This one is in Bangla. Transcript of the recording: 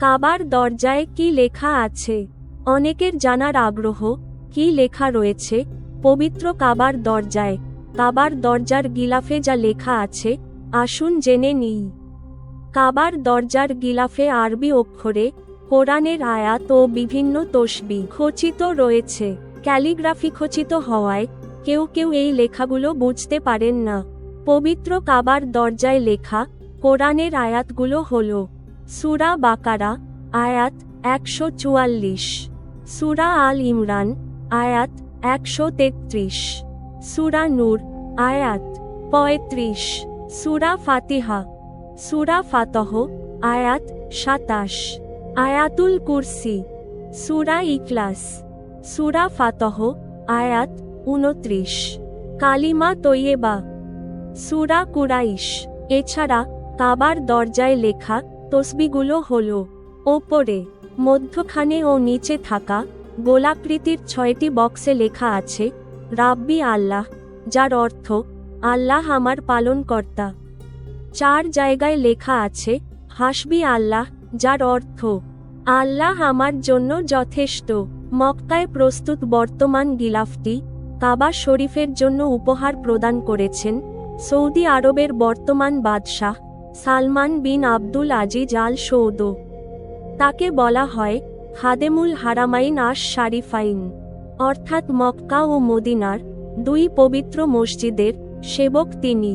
কাবার দরজায় কি লেখা আছে? অনেকের জানার আগ্রহ, কি লেখা রয়েছে? পবিত্র কাবার দরজায়, কাবার দরজার গিলাফে যা লেখা আছে, আসুন জেনে নিই। কাবার দরজার গিলাফে আরবি অক্ষরে, কোরআনের আয়াত ও বিভিন্ন তসবি খচিত রয়েছে। ক্যালিগ্রাফি খচিত হওয়ায়, কেউ কেউ এই লেখাগুলো বুঝতে পারেন না। পবিত্র কাবার দরজায় লেখা, কোরআনের আয়াতগুলো হল সুরা বাকারা, আয়াত একশো চুয়াল্লিশ। সুরা আল ইমরান, আয়াত একশো তেত্রিশ। সুরা নূর, আয়াত পঁয়ত্রিশ। সুরা ফাতিহা, সুরা ফাতহ, আয়াত সাতাশ। আয়াতুল কুরসি, সুরা ইকলাস সুরা ফাতহ, আয়াত উনত্রিশ কালিমা তৈয়েবা, সুরা কুরাইশ। এছাড়া কাবার দরজায় লেখা তসবিগুলো হল, ওপরে, মধ্যখানে ও নিচে থাকা গোলাকৃতির ছয়টি বক্সে লেখা আছে, রাব্বি আল্লাহ যার অর্থ, আল্লাহ আমার পালনকর্তা চার জায়গায় লেখা আছে, হাসবি আল্লাহ যার অর্থ, আল্লাহ আমার জন্য যথেষ্ট মক্কায় প্রস্তুত বর্তমান গিলাফটি, কাবা শরীফের জন্য উপহার প্রদান করেছেন সৌদি আরবের বর্তমান বাদশাহ সালমান বিন আব্দুল আজিজ আল সৌদ তাকে বলা হয় হাদেমুল হারামাইন আশ শারিফাইন অর্থাৎ মক্কা ও মদিনার দুই পবিত্র মসজিদের সেবক তিনি।